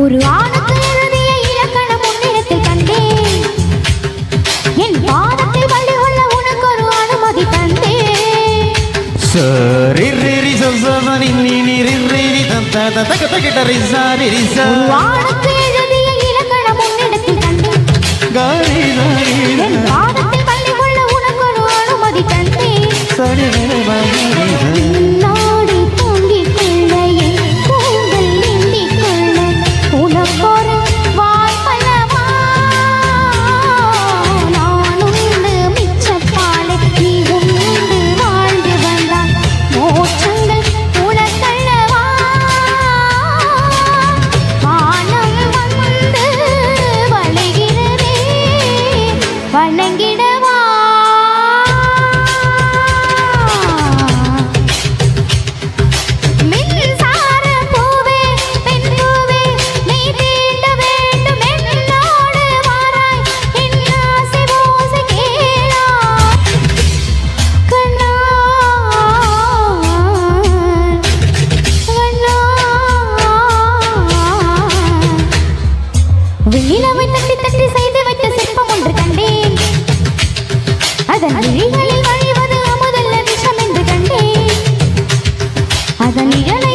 ஒரு ஆணுக்கு எழுதிய இலக்கணம் உன்னிடத்தில் கண்டேன். என் பாதத்தை வள்ளி கொள்ள உனக்கு ஒரு அனுமதி தந்தேன். சரி நி நி ரி தக தக ரி ச ஆணுக்கு எழுதிய இலக்கணம் உன்னிடத்தில் கண்டேன். நிலவை தட்டி தட்டி செய்து வைத்த சிற்பம் ஒன்று கண்டேன். அதன் விழிகளில் வழிவது அமுதல்ல விஷம் என்று கண்டேன். அதன் நிழலை